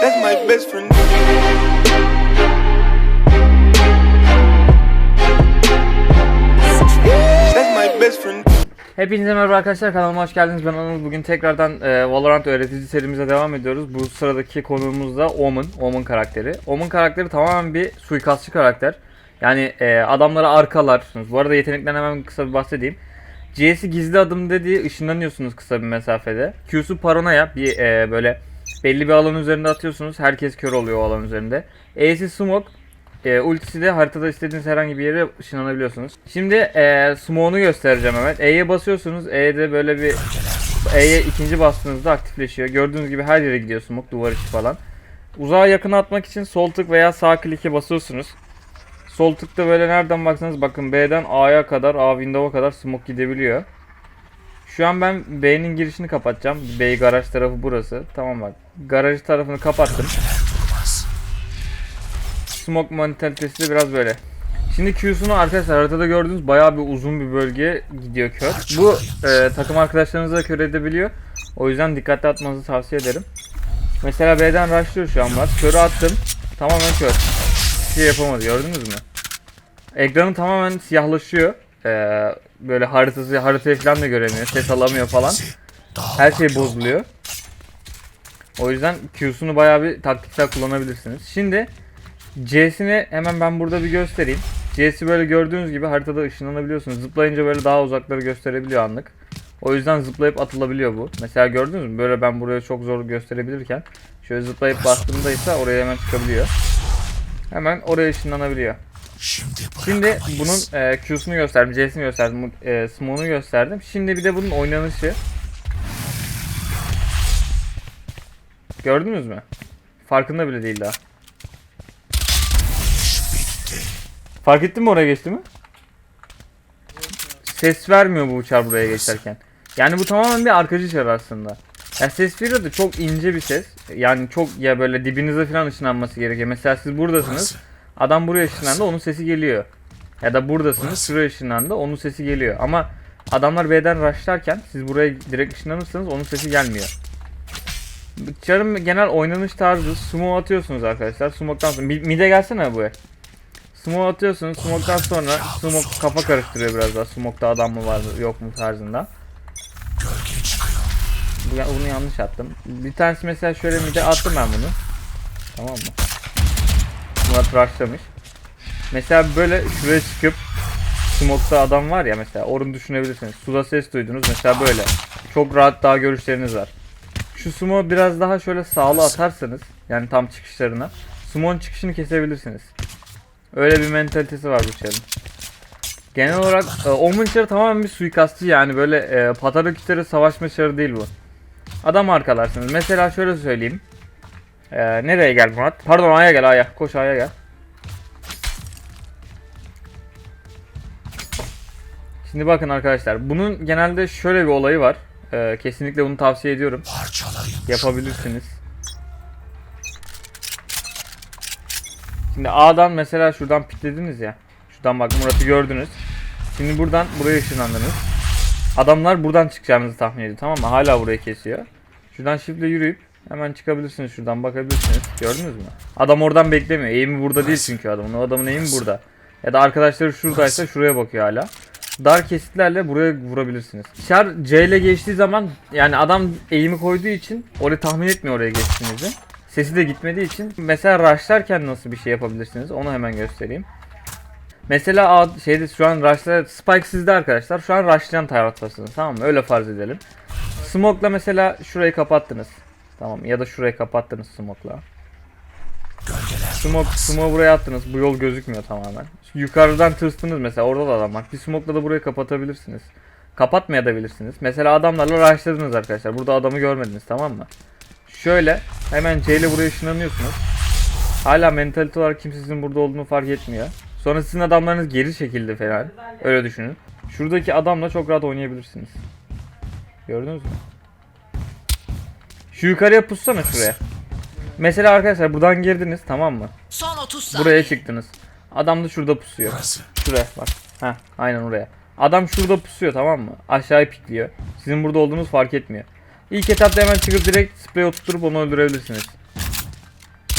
That's my best friend. That's my best friend. Hepinize merhaba arkadaşlar kanalıma hoş geldiniz. Ben Anıl. Bugün tekrardan e, Valorant öğretici serimize devam ediyoruz. Bu sıradaki konuğumuz da Omen. Omen karakteri. Omen karakteri tamamen bir suikastçı karakter. Yani e, adamları arkalarsınız. Bu arada yeteneklerinden hemen kısa bir bahsedeyim. C'si gizli adım dediği ışınlanıyorsunuz kısa bir mesafede. Q'su paranoya bir e, böyle belli bir alan üzerinde atıyorsunuz. Herkes kör oluyor o alan üzerinde. E'si smoke. E, ultisi de haritada istediğiniz herhangi bir yere ışınlanabiliyorsunuz. Şimdi e, smoke'unu göstereceğim hemen. E'ye basıyorsunuz. E'de böyle bir E'ye ikinci bastığınızda aktifleşiyor. Gördüğünüz gibi her yere gidiyor smoke, duvar içi falan. Uzağa yakın atmak için sol tık veya sağ klike basıyorsunuz. Sol tıkta böyle nereden baksanız bakın B'den A'ya kadar, A window'a kadar smoke gidebiliyor. Şu an ben B'nin girişini kapatacağım. B garaj tarafı burası. Tamam bak. Garaj tarafını kapattım. Smoke mantalitesi de biraz böyle. Şimdi Q'sunu arkadaşlar haritada gördüğünüz bayağı bir uzun bir bölgeye gidiyor kör. Bu e, takım arkadaşlarınızı da kör edebiliyor. O yüzden dikkatli atmanızı tavsiye ederim. Mesela B'den rushlıyor şu an var. Körü attım. Tamamen kör. Bir şey yapamadı gördünüz mü? Ekranı tamamen siyahlaşıyor. Ee, böyle haritası haritayı falan da göremiyor. Ses alamıyor falan. Her şey bozuluyor. O yüzden Q'sunu bayağı bir taktiksel kullanabilirsiniz. Şimdi C'sini hemen ben burada bir göstereyim. C'si böyle gördüğünüz gibi haritada ışınlanabiliyorsunuz. Zıplayınca böyle daha uzakları gösterebiliyor anlık. O yüzden zıplayıp atılabiliyor bu. Mesela gördünüz mü? Böyle ben buraya çok zor gösterebilirken şöyle zıplayıp bastığımda ise oraya hemen çıkabiliyor. Hemen oraya ışınlanabiliyor. Şimdi bunun e, Q'sunu gösterdim, C'sini gösterdim, e, Smoke'unu gösterdim. Şimdi bir de bunun oynanışı. Gördünüz mü? Farkında bile değil daha. Fark ettin mi oraya geçti mi? Ses vermiyor bu uçar buraya geçerken. Yani bu tamamen bir arkacı çar aslında. Ya ses veriyor da çok ince bir ses. Yani çok ya böyle dibinize falan ışınlanması gerekiyor. Mesela siz buradasınız. Adam buraya ışınlandı onun sesi geliyor. Ya da buradasınız şuraya ışınlandı onun sesi geliyor. Ama adamlar B'den rushlarken siz buraya direkt ışınlanırsanız onun sesi gelmiyor. Çarın genel oynanış tarzı sumo atıyorsunuz arkadaşlar. Smoke'tan sonra Mi- mid'e gelsene bu. Smoke atıyorsunuz. Smoke'tan sonra smoke kafa karıştırıyor biraz daha. Smoke'da adam mı var mı yok mu tarzında. Bu, bunu yanlış attım. Bir tanesi mesela şöyle mid'e attım ben bunu. Tamam mı? Murat rushlamış. Mesela böyle şuraya çıkıp Smoke'da adam var ya mesela onu düşünebilirsiniz. Suda ses duydunuz mesela böyle. Çok rahat daha görüşleriniz var. Şu sumo biraz daha şöyle sağlı atarsanız yani tam çıkışlarına sumon çıkışını kesebilirsiniz. Öyle bir mentalitesi var bu çarın. Genel olarak e, Omen çarı tamamen bir suikastçı yani böyle e, patarakütleri savaşma çarı değil bu. Adam arkalarsınız. Mesela şöyle söyleyeyim. E, nereye gel Murat? Pardon A'ya gel A'ya. Koş A'ya gel. Şimdi bakın arkadaşlar. Bunun genelde şöyle bir olayı var. E, kesinlikle bunu tavsiye ediyorum. Yapabilirsiniz. Şimdi A'dan mesela şuradan piklediniz ya. Şuradan bak Murat'ı gördünüz. Şimdi buradan buraya ışınlandınız. Adamlar buradan çıkacağınızı tahmin ediyor tamam mı? Hala burayı kesiyor. Şuradan shiftle yürüyüp hemen çıkabilirsiniz şuradan bakabilirsiniz. Gördünüz mü? Adam oradan beklemiyor. Eğimi burada değil çünkü adamın. O adamın eğimi burada. Ya da arkadaşları şuradaysa şuraya bakıyor hala. Dar kesitlerle buraya vurabilirsiniz. Char C ile geçtiği zaman yani adam eğimi koyduğu için orayı tahmin etmiyor oraya geçtiğinizi. Sesi de gitmediği için mesela rushlarken nasıl bir şey yapabilirsiniz onu hemen göstereyim. Mesela şeyde şu an rushlar Spike sizde arkadaşlar. Şu an rushlayan taraftasınız tamam mı? Öyle farz edelim. Smoke'la mesela şurayı kapattınız. Tamam ya da şurayı kapattınız smoke'la. Smoke, smoke buraya attınız. Bu yol gözükmüyor tamamen. Yukarıdan tırstınız mesela orada da adam var. Bir smoke'la da burayı kapatabilirsiniz. Kapatmayabilirsiniz. Mesela adamlarla rushladınız arkadaşlar. Burada adamı görmediniz tamam mı? Şöyle hemen C ile buraya ışınlanıyorsunuz. Hala mentalite olarak kimse sizin burada olduğunu fark etmiyor. Sonra sizin adamlarınız geri çekildi falan. Öyle düşünün. Şuradaki adamla çok rahat oynayabilirsiniz. Gördünüz mü? Şu yukarıya pussana şuraya. Mesela arkadaşlar buradan girdiniz tamam mı? Son 30 saniye. Buraya çıktınız. Adam da şurada pusuyor. Şuraya bak. Heh aynen oraya. Adam şurada pusuyor tamam mı? Aşağıya pikliyor. Sizin burada olduğunuz fark etmiyor. İlk etapta hemen çıkıp direkt sprey oturtup onu öldürebilirsiniz.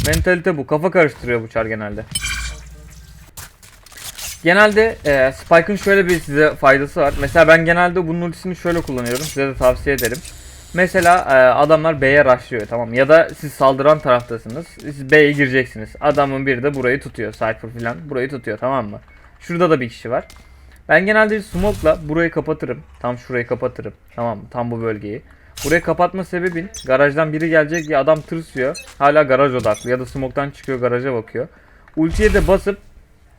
Mentalite bu. Kafa karıştırıyor bu çar genelde. Genelde e, Spike'ın şöyle bir size faydası var. Mesela ben genelde bunun ultisini şöyle kullanıyorum. Size de tavsiye ederim. Mesela e, adamlar B'ye rushlıyor tamam? Ya da siz saldıran taraftasınız. Siz B'ye gireceksiniz. Adamın biri de burayı tutuyor. Cypher falan burayı tutuyor tamam mı? Şurada da bir kişi var. Ben genelde bir smoke'la burayı kapatırım. Tam şurayı kapatırım. Tamam mı? Tam bu bölgeyi. Burayı kapatma sebebin garajdan biri gelecek ya adam tırsıyor. Hala garaj odaklı ya da smoke'tan çıkıyor garaja bakıyor. Ultiye de basıp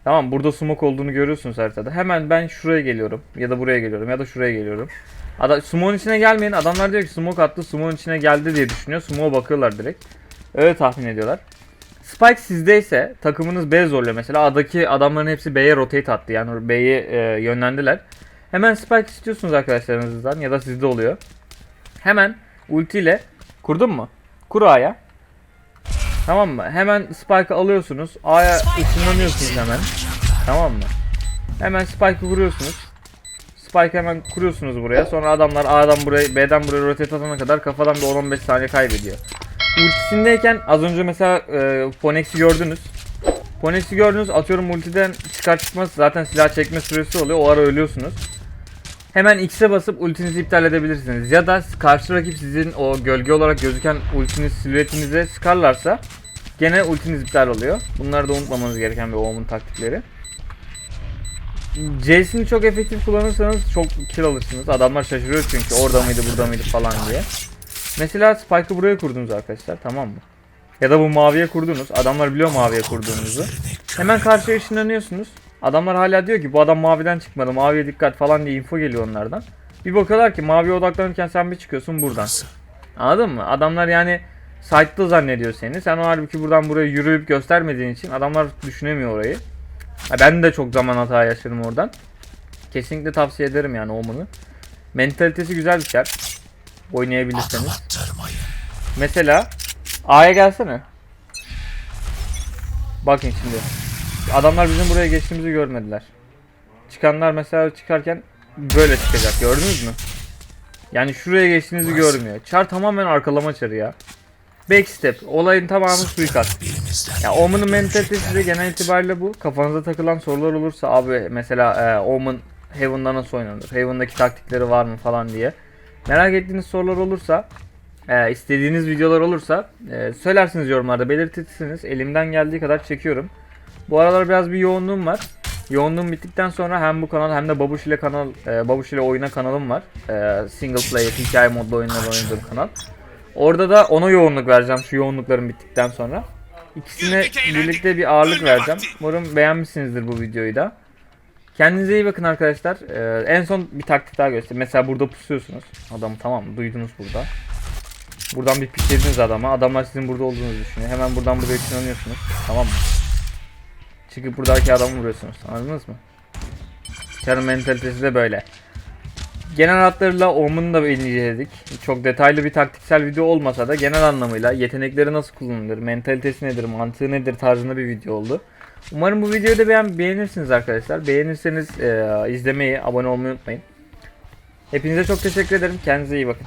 Tamam burada smoke olduğunu görüyorsunuz haritada. Hemen ben şuraya geliyorum ya da buraya geliyorum ya da şuraya geliyorum. Ada smoke'un içine gelmeyin. Adamlar diyor ki smoke attı smoke'un içine geldi diye düşünüyor. Smoke'a bakıyorlar direkt. Öyle tahmin ediyorlar. Spike sizdeyse takımınız B zorluyor. Mesela A'daki adamların hepsi B'ye rotate attı. Yani B'ye e, yönlendiler. Hemen Spike istiyorsunuz arkadaşlarınızdan ya da sizde oluyor. Hemen ultiyle kurdun mu? Kur A'ya. Tamam mı? Hemen Spike'ı alıyorsunuz. A'ya ışınlanıyorsunuz hemen. Tamam mı? Hemen Spike'ı kuruyorsunuz. Spike hemen kuruyorsunuz buraya. Sonra adamlar A'dan buraya, B'den buraya rotate atana kadar kafadan bir 10-15 saniye kaybediyor. Ultisindeyken az önce mesela e, Ponex'i gördünüz. Ponex'i gördünüz. Atıyorum ultiden çıkar zaten silah çekme süresi oluyor. O ara ölüyorsunuz. Hemen X'e basıp ultinizi iptal edebilirsiniz. Ya da karşı rakip sizin o gölge olarak gözüken ultiniz silüetinize sıkarlarsa gene ultiniz iptal oluyor. Bunları da unutmamanız gereken bir Omen taktikleri. C'sini çok efektif kullanırsanız çok kill alırsınız. Adamlar şaşırıyor çünkü orada mıydı burada mıydı falan diye. Mesela Spike'ı buraya kurdunuz arkadaşlar tamam mı? Ya da bu maviye kurdunuz. Adamlar biliyor maviye kurduğunuzu. Hemen karşıya ışınlanıyorsunuz. Adamlar hala diyor ki bu adam maviden çıkmadı. Maviye dikkat falan diye info geliyor onlardan. Bir bakıyorlar ki maviye odaklanırken sen bir çıkıyorsun buradan. Anladın mı? Adamlar yani site'da zannediyor seni. Sen o halbuki buradan buraya yürüyüp göstermediğin için adamlar düşünemiyor orayı. Ha, ben de çok zaman hata yaşadım oradan. Kesinlikle tavsiye ederim yani Omen'ı. Mentalitesi güzel bir çar. Oynayabilirseniz. Mesela A'ya gelsene. Bakın şimdi. Adamlar bizim buraya geçtiğimizi görmediler. Çıkanlar mesela çıkarken böyle çıkacak. Gördünüz mü? Yani şuraya geçtiğinizi görmüyor. Çar tamamen arkalama çarı ya. Backstep. Olayın tamamı suikast. Ya Omen'ın mentalitesi de genel itibariyle bu. Kafanıza takılan sorular olursa abi mesela e, Omen Heaven'da nasıl oynanır? Heaven'daki taktikleri var mı falan diye. Merak ettiğiniz sorular olursa e, istediğiniz videolar olursa e, söylersiniz yorumlarda belirtirsiniz. Elimden geldiği kadar çekiyorum. Bu aralar biraz bir yoğunluğum var. Yoğunluğum bittikten sonra hem bu kanal hem de Babuş ile kanal e, Babuş ile oyuna kanalım var. E, single player hikaye modlu oyunlar oynadığım kanal. Orada da ona yoğunluk vereceğim şu yoğunluklarım bittikten sonra. İkisine birlikte bir ağırlık vereceğim. Umarım beğenmişsinizdir bu videoyu da. Kendinize iyi bakın arkadaşlar. Ee, en son bir taktik daha göstereyim. Mesela burada pusuyorsunuz. Adamı tamam? Duydunuz burada. Buradan bir piklediniz adama. Adamlar sizin burada olduğunuzu düşünüyor. Hemen buradan buraya ışınlanıyorsunuz. Tamam mı? Çıkıp buradaki adamı vuruyorsunuz. Anladınız mı? Çarın mentalitesi de böyle. Genel hatlarıyla Omen'ı da inceledik. Çok detaylı bir taktiksel video olmasa da genel anlamıyla yetenekleri nasıl kullanılır, mentalitesi nedir, mantığı nedir tarzında bir video oldu. Umarım bu videoyu da beğen beğenirsiniz arkadaşlar. Beğenirseniz e, izlemeyi, abone olmayı unutmayın. Hepinize çok teşekkür ederim. Kendinize iyi bakın.